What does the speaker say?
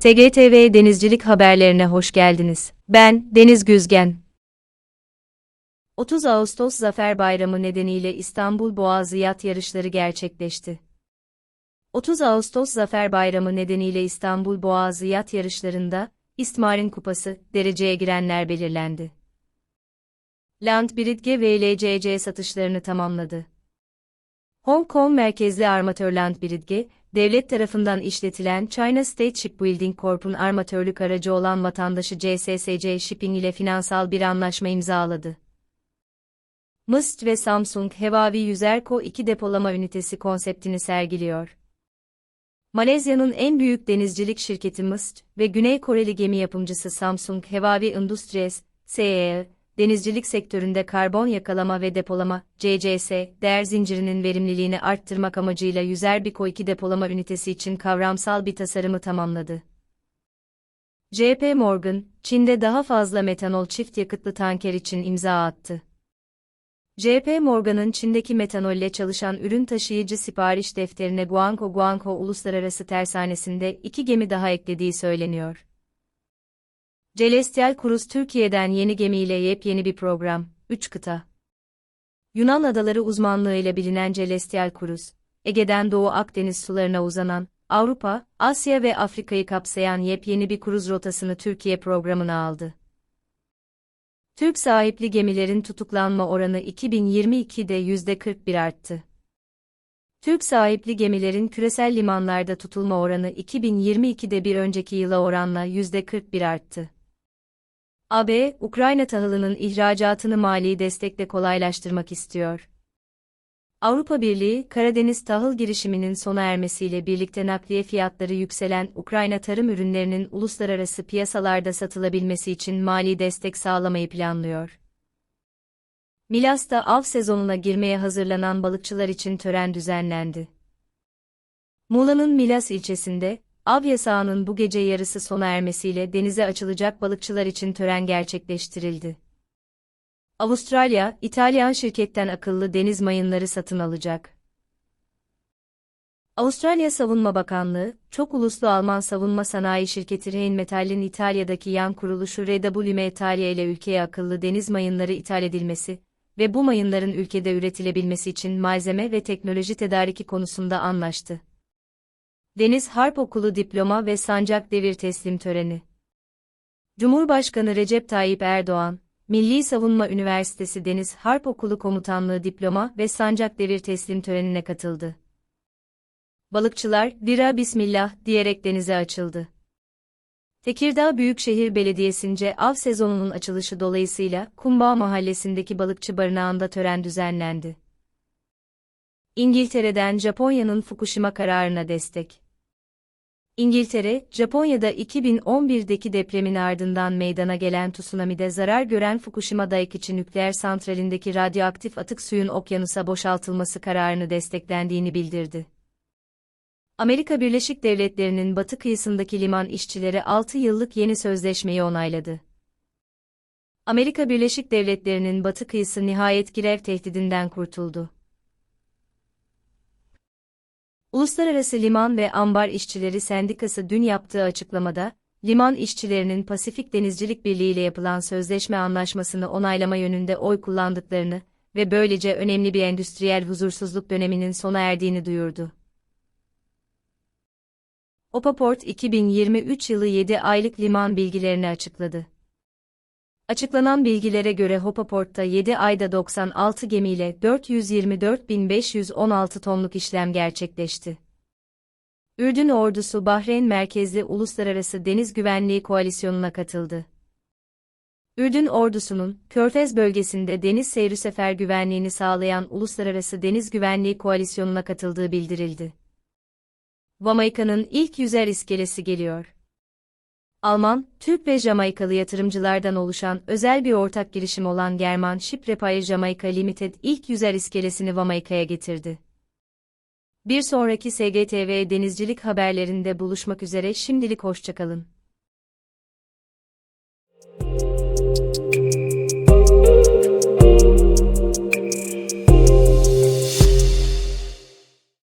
TGTV Denizcilik haberlerine hoş geldiniz. Ben Deniz Güzgen. 30 Ağustos Zafer Bayramı nedeniyle İstanbul Boğazı yat yarışları gerçekleşti. 30 Ağustos Zafer Bayramı nedeniyle İstanbul Boğazı yat yarışlarında İstmar'in kupası dereceye girenler belirlendi. Land Bridge VLCC satışlarını tamamladı. Hong Kong merkezli armatör Land Bridge, devlet tarafından işletilen China State Shipbuilding Corp'un armatörlük aracı olan vatandaşı CSSC Shipping ile finansal bir anlaşma imzaladı. MIST ve Samsung Hevavi Yüzerko 2 depolama ünitesi konseptini sergiliyor. Malezya'nın en büyük denizcilik şirketi MIST ve Güney Koreli gemi yapımcısı Samsung Hevavi Industries, SEE, denizcilik sektöründe karbon yakalama ve depolama, CCS, değer zincirinin verimliliğini arttırmak amacıyla Yüzerbiko 2 depolama ünitesi için kavramsal bir tasarımı tamamladı. JP Morgan, Çin'de daha fazla metanol çift yakıtlı tanker için imza attı. JP Morgan'ın Çin'deki metanolle çalışan ürün taşıyıcı sipariş defterine Guangzhou Guangzhou Uluslararası Tersanesi'nde iki gemi daha eklediği söyleniyor. Celestial Cruise Türkiye'den yeni gemiyle yepyeni bir program, 3 kıta. Yunan adaları uzmanlığıyla bilinen Celestial Cruise, Ege'den Doğu Akdeniz sularına uzanan, Avrupa, Asya ve Afrika'yı kapsayan yepyeni bir kruz rotasını Türkiye programına aldı. Türk sahipli gemilerin tutuklanma oranı 2022'de %41 arttı. Türk sahipli gemilerin küresel limanlarda tutulma oranı 2022'de bir önceki yıla oranla %41 arttı. AB, Ukrayna tahılının ihracatını mali destekle kolaylaştırmak istiyor. Avrupa Birliği, Karadeniz tahıl girişiminin sona ermesiyle birlikte nakliye fiyatları yükselen Ukrayna tarım ürünlerinin uluslararası piyasalarda satılabilmesi için mali destek sağlamayı planlıyor. Milas'ta av sezonuna girmeye hazırlanan balıkçılar için tören düzenlendi. Muğla'nın Milas ilçesinde, av yasağının bu gece yarısı sona ermesiyle denize açılacak balıkçılar için tören gerçekleştirildi. Avustralya, İtalyan şirketten akıllı deniz mayınları satın alacak. Avustralya Savunma Bakanlığı, çok uluslu Alman savunma sanayi şirketi Rheinmetall'in İtalya'daki yan kuruluşu RWM İtalya ile ülkeye akıllı deniz mayınları ithal edilmesi ve bu mayınların ülkede üretilebilmesi için malzeme ve teknoloji tedariki konusunda anlaştı. Deniz Harp Okulu Diploma ve Sancak Devir Teslim Töreni Cumhurbaşkanı Recep Tayyip Erdoğan, Milli Savunma Üniversitesi Deniz Harp Okulu Komutanlığı Diploma ve Sancak Devir Teslim Töreni'ne katıldı. Balıkçılar, Vira Bismillah diyerek denize açıldı. Tekirdağ Büyükşehir Belediyesi'nce av sezonunun açılışı dolayısıyla Kumbağ Mahallesi'ndeki balıkçı barınağında tören düzenlendi. İngiltere'den Japonya'nın Fukushima kararına destek. İngiltere, Japonya'da 2011'deki depremin ardından meydana gelen tsunami'de zarar gören Fukushima Daiichi nükleer santralindeki radyoaktif atık suyun okyanusa boşaltılması kararını desteklendiğini bildirdi. Amerika Birleşik Devletleri'nin batı kıyısındaki liman işçileri 6 yıllık yeni sözleşmeyi onayladı. Amerika Birleşik Devletleri'nin batı kıyısı nihayet grev tehdidinden kurtuldu. Uluslararası Liman ve Ambar İşçileri Sendikası dün yaptığı açıklamada, liman işçilerinin Pasifik Denizcilik Birliği ile yapılan sözleşme anlaşmasını onaylama yönünde oy kullandıklarını ve böylece önemli bir endüstriyel huzursuzluk döneminin sona erdiğini duyurdu. Opaport 2023 yılı 7 aylık liman bilgilerini açıkladı. Açıklanan bilgilere göre Hopaport'ta 7 ayda 96 gemiyle 424.516 tonluk işlem gerçekleşti. Ürdün ordusu Bahreyn merkezli Uluslararası Deniz Güvenliği Koalisyonu'na katıldı. Ürdün ordusunun, Körfez bölgesinde deniz seyri sefer güvenliğini sağlayan Uluslararası Deniz Güvenliği Koalisyonu'na katıldığı bildirildi. Vamayka'nın ilk yüzer iskelesi geliyor. Alman, Türk ve Jamaikalı yatırımcılardan oluşan özel bir ortak girişim olan German Shiprepair Jamaica Limited ilk yüzer iskelesini Jamaika'ya getirdi. Bir sonraki SGTV denizcilik haberlerinde buluşmak üzere şimdilik hoşçakalın.